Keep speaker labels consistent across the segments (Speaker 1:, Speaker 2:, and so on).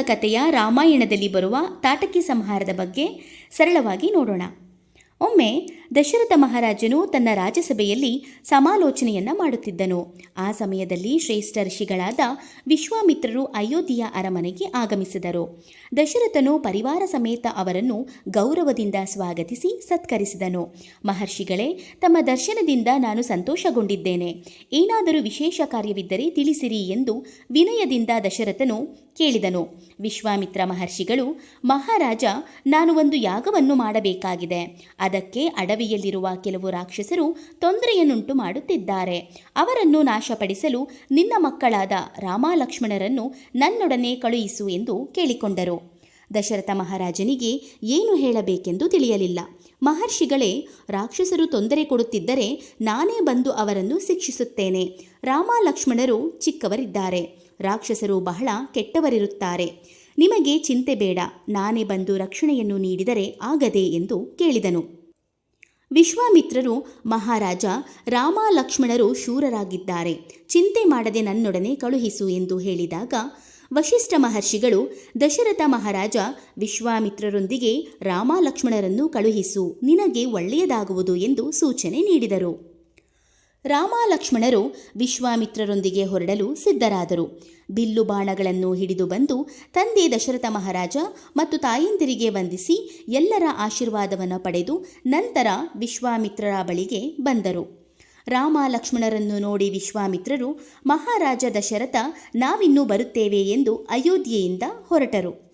Speaker 1: ಕಥೆಯ ರಾಮಾಯಣದಲ್ಲಿ ಬರುವ ತಾಟಕಿ ಸಂಹಾರದ ಬಗ್ಗೆ ಸರಳವಾಗಿ ನೋಡೋಣ. ಒಮ್ಮೆ ದಶರಥ ಮಹಾರಾಜನು ತನ್ನ ರಾಜ್ಯಸಭೆಯಲ್ಲಿ ಸಮಾಲೋಚನೆಯನ್ನ ಮಾಡುತ್ತಿದ್ದನು. ಆ ಸಮಯದಲ್ಲಿ ಶ್ರೇಷ್ಠ ಋಷಿಗಳಾದ ವಿಶ್ವಾಮಿತ್ರರು ಅಯೋಧ್ಯೆಯ ಅರಮನೆಗೆ ಆಗಮಿಸಿದರು. ದಶರಥನು ಪರಿವಾರ ಸಮೇತ ಅವರನ್ನು ಗೌರವದಿಂದ ಸ್ವಾಗತಿಸಿ ಸತ್ಕರಿಸಿದನು. ಮಹರ್ಷಿಗಳೇ, ತಮ್ಮ ದರ್ಶನದಿಂದ ನಾನು ಸಂತೋಷಗೊಂಡಿದ್ದೇನೆ. ಏನಾದರೂ ವಿಶೇಷ ಕಾರ್ಯವಿದ್ದರೆ ತಿಳಿಸಿರಿ ಎಂದು ವಿನಯದಿಂದ ದಶರಥನು ಕೇಳಿದನು. ವಿಶ್ವಾಮಿತ್ರ ಮಹರ್ಷಿಗಳು, ಮಹಾರಾಜ, ನಾನು ಒಂದು ಯಾಗವನ್ನು ಮಾಡಬೇಕಾಗಿದೆ. ಅದಕ್ಕೆ ಅಡವಿಯಲ್ಲಿರುವ ಕೆಲವು ರಾಕ್ಷಸರು ತೊಂದರೆಯನ್ನುಂಟು ಮಾಡುತ್ತಿದ್ದಾರೆ. ಅವರನ್ನು ನಾಶಪಡಿಸಲು ನಿನ್ನ ಮಕ್ಕಳಾದ ರಾಮಾಲಕ್ಷ್ಮಣರನ್ನು ನನ್ನೊಡನೆ ಕಳುಹಿಸು ಎಂದು ಕೇಳಿಕೊಂಡರು. ದಶರಥ ಮಹಾರಾಜನಿಗೆ ಏನು ಹೇಳಬೇಕೆಂದು ತಿಳಿಯಲಿಲ್ಲ. ಮಹರ್ಷಿಗಳೇ, ರಾಕ್ಷಸರು ತೊಂದರೆ ಕೊಡುತ್ತಿದ್ದರೆ ನಾನೇ ಬಂದು ಅವರನ್ನು ಶಿಕ್ಷಿಸುತ್ತೇನೆ. ರಾಮ ಲಕ್ಷ್ಮಣರು ಚಿಕ್ಕವರಿದ್ದಾರೆ. ರಾಕ್ಷಸರು ಬಹಳ ಕೆಟ್ಟವರಿರುತ್ತಾರೆ. ನಿಮಗೆ ಚಿಂತೆ ಬೇಡ. ನಾನೇ ಬಂದು ರಕ್ಷಣೆಯನ್ನು ನೀಡಿದರೆ ಆಗದೆ ಎಂದು ಕೇಳಿದನು. ವಿಶ್ವಾಮಿತ್ರರು ಮಹಾರಾಜ ರಾಮ ಲಕ್ಷ್ಮಣರು ಶೂರರಾಗಿದ್ದಾರೆ. ಚಿಂತೆ ಮಾಡದೆ ನನ್ನೊಡನೆ ಕಳುಹಿಸು ಎಂದು ಹೇಳಿದಾಗ ವಶಿಷ್ಠ ಮಹರ್ಷಿಗಳು ದಶರಥ ಮಹಾರಾಜ ವಿಶ್ವಾಮಿತ್ರರೊಂದಿಗೆ ರಾಮ ಲಕ್ಷ್ಮಣರನ್ನು ಕಳುಹಿಸು, ನಿನಗೆ ಒಳ್ಳೆಯದಾಗುವುದು ಎಂದು ಸೂಚನೆ ನೀಡಿದರು. ರಾಮ ಲಕ್ಷ್ಮಣರು ವಿಶ್ವಾಮಿತ್ರರೊಂದಿಗೆ ಹೊರಡಲು ಸಿದ್ಧರಾದರು. ಬಿಲ್ಲು ಬಾಣಗಳನ್ನು ಹಿಡಿದು ಬಂದು ತಂದೆ ದಶರಥ ಮಹಾರಾಜ ಮತ್ತು ತಾಯಂದಿರಿಗೆ ವಂದಿಸಿ ಎಲ್ಲರ ಆಶೀರ್ವಾದವನ್ನು ಪಡೆದು ನಂತರ ವಿಶ್ವಾಮಿತ್ರರ ಬಳಿಗೆ ಬಂದರು. ರಾಮ ಲಕ್ಷ್ಮಣರನ್ನು ನೋಡಿ ವಿಶ್ವಾಮಿತ್ರರು, ಮಹಾರಾಜ ದಶರಥ, ನಾವಿನ್ನೂ ಬರುತ್ತೇವೆ ಎಂದು ಅಯೋಧ್ಯೆಯಿಂದ ಹೊರಟರು.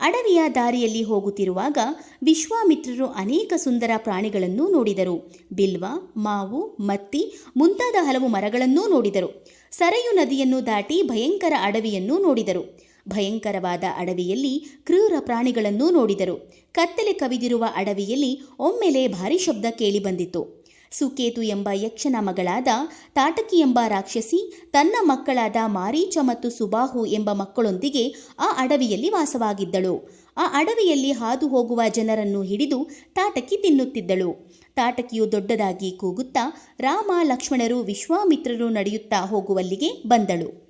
Speaker 1: ಅಡವಿಯ ದಾರಿಯಲ್ಲಿ ಹೋಗುತ್ತಿರುವಾಗ ವಿಶ್ವಾಮಿತ್ರರು ಅನೇಕ ಸುಂದರ ಪ್ರಾಣಿಗಳನ್ನು ನೋಡಿದರು. ಬಿಲ್ವ, ಮಾವು, ಮತ್ತಿ ಮುಂತಾದ ಹಲವು ಮರಗಳನ್ನೂ ನೋಡಿದರು. ಸರಯು ನದಿಯನ್ನು ದಾಟಿ ಭಯಂಕರ ಅಡವಿಯನ್ನು ನೋಡಿದರು. ಭಯಂಕರವಾದ ಅಡವಿಯಲ್ಲಿ ಕ್ರೂರ ಪ್ರಾಣಿಗಳನ್ನು ನೋಡಿದರು. ಕತ್ತಲೆ ಕವಿದಿರುವ ಅಡವಿಯಲ್ಲಿ ಒಮ್ಮೆಲೆ ಭಾರಿ ಶಬ್ದ ಕೇಳಿಬಂದಿತು ಸುಕೇತು ಎಂಬ ಯಕ್ಷನ ಮಗಳಾದ ತಾಟಕಿ ಎಂಬ ರಾಕ್ಷಸಿ, ತನ್ನ ಮಕ್ಕಳಾದ ಮಾರೀಚ ಮತ್ತು ಸುಬಾಹು ಎಂಬ ಮಕ್ಕಳೊಂದಿಗೆ ಆ ಅಡವಿಯಲ್ಲಿ ವಾಸವಾಗಿದ್ದಳು. ಆ ಅಡವಿಯಲ್ಲಿ ಹಾದು ಹೋಗುವ ಜನರನ್ನು ಹಿಡಿದು ತಾಟಕಿ ತಿನ್ನುತ್ತಿದ್ದಳು. ತಾಟಕಿಯು ದೊಡ್ಡದಾಗಿ ಕೂಗುತ್ತಾ ರಾಮ, ಲಕ್ಷ್ಮಣರು, ವಿಶ್ವಾಮಿತ್ರರು ನಡೆಯುತ್ತಾ ಹೋಗುವಲ್ಲಿಗೆ ಬಂದಳು.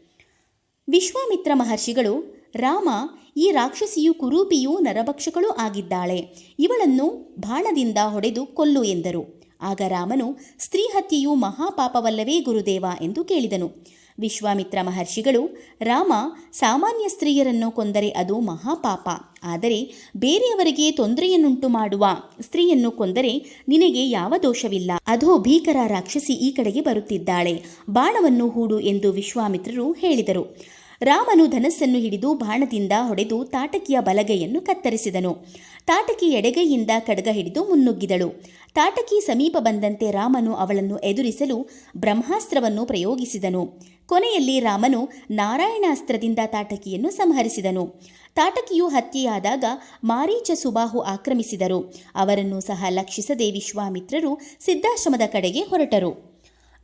Speaker 1: ವಿಶ್ವಾಮಿತ್ರ ಮಹರ್ಷಿಗಳು, ರಾಮ, ಈ ರಾಕ್ಷಸಿಯು ಕುರೂಪಿಯೂ ನರಭಕ್ಷಕಳೂ ಆಗಿದ್ದಾಳೆ. ಇವಳನ್ನು ಬಾಣದಿಂದ ಹೊಡೆದು ಕೊಲ್ಲು ಎಂದರು. ಆಗ ರಾಮನು, ಸ್ತ್ರೀ ಹತ್ಯೆಯು ಮಹಾಪಾಪವಲ್ಲವೇ ಗುರುದೇವ ಎಂದು ಕೇಳಿದನು. ವಿಶ್ವಾಮಿತ್ರ ಮಹರ್ಷಿಗಳು, ರಾಮ ಸಾಮಾನ್ಯ ಸ್ತ್ರೀಯರನ್ನು ಕೊಂದರೆ ಅದು ಮಹಾಪಾಪ. ಆದರೆ ಬೇರೆಯವರಿಗೆ ತೊಂದರೆಯನ್ನುಂಟು ಮಾಡುವ ಸ್ತ್ರೀಯನ್ನು ಕೊಂದರೆ ನಿನಗೆ ಯಾವ ದೋಷವಿಲ್ಲ. ಅಧೋ ಭೀಕರ ರಾಕ್ಷಸಿ ಈ ಕಡೆಗೆ ಬರುತ್ತಿದ್ದಾಳೆ. ಬಾಣವನ್ನು ಹೂಡು ಎಂದು ವಿಶ್ವಾಮಿತ್ರರು ಹೇಳಿದರು. ರಾಮನು ಧನಸ್ಸನ್ನು ಹಿಡಿದು ಬಾಣದಿಂದ ಹೊಡೆದು ತಾಟಕಿಯ ಬಲಗೈಯನ್ನು ಕತ್ತರಿಸಿದನು. ತಾಟಕಿ ಎಡಗೈಯಿಂದ ಕಡಗ ಹಿಡಿದು ಮುನ್ನುಗ್ಗಿದಳು. ತಾಟಕಿ ಸಮೀಪ ಬಂದಂತೆ ರಾಮನು ಅವಳನ್ನು ಎದುರಿಸಲು ಬ್ರಹ್ಮಾಸ್ತ್ರವನ್ನು ಪ್ರಯೋಗಿಸಿದನು. ಕೊನೆಯಲ್ಲಿ ರಾಮನು ನಾರಾಯಣಾಸ್ತ್ರದಿಂದ ತಾಟಕಿಯನ್ನು ಸಂಹರಿಸಿದನು. ತಾಟಕಿಯು ಹತ್ಯೆಯಾದಾಗ ಮಾರೀಚ ಸುಬಾಹು ಆಕ್ರಮಿಸಿದರು. ಅವರನ್ನು ಸಹ ಲಕ್ಷಿಸದೆ ವಿಶ್ವಾಮಿತ್ರರು ಸಿದ್ಧಾಶ್ರಮದ ಕಡೆಗೆ ಹೊರಟರು.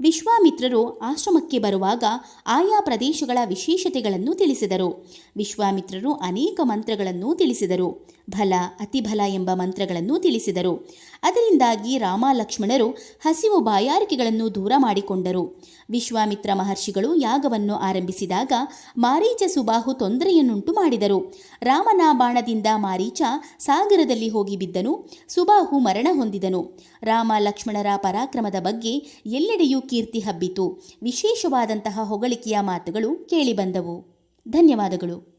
Speaker 1: ವಿಶ್ವಾಮಿತ್ರರು ಆಶ್ರಮಕ್ಕೆ ಬರುವಾಗ ಆಯಾ ಪ್ರದೇಶಗಳ ವಿಶೇಷತೆಗಳನ್ನು ತಿಳಿಸಿದರು. ವಿಶ್ವಾಮಿತ್ರರು ಅನೇಕ ಮಂತ್ರಗಳನ್ನು ತಿಳಿಸಿದರು. ಬಲ ಅತಿಬಲ ಎಂಬ ಮಂತ್ರಗಳನ್ನು ತಿಳಿಸಿದರು. ಅದರಿಂದಾಗಿ ರಾಮ ಲಕ್ಷ್ಮಣರು ಹಸಿವು ಬಾಯಾರಿಕೆಗಳನ್ನು ದೂರ ಮಾಡಿಕೊಂಡರು. ವಿಶ್ವಾಮಿತ್ರ ಮಹರ್ಷಿಗಳು ಯಾಗವನ್ನು ಆರಂಭಿಸಿದಾಗ ಮಾರೀಚ ಸುಬಾಹು ತೊಂದರೆಯನ್ನುಂಟು ಮಾಡಿದರು. ರಾಮನ ಬಾಣದಿಂದ ಮಾರೀಚ ಸಾಗರದಲ್ಲಿ ಹೋಗಿ ಬಿದ್ದನು. ಸುಬಾಹು ಮರಣ ಹೊಂದಿದನು. ರಾಮ ಲಕ್ಷ್ಮಣರ ಪರಾಕ್ರಮದ ಬಗ್ಗೆ ಎಲ್ಲೆಡೆಯೂ ಕೀರ್ತಿ ಹಬ್ಬಿತು. ವಿಶೇಷವಾದಂತಹ ಹೊಗಳಿಕೆಯ ಮಾತುಗಳು ಕೇಳಿಬಂದವು. ಧನ್ಯವಾದಗಳು.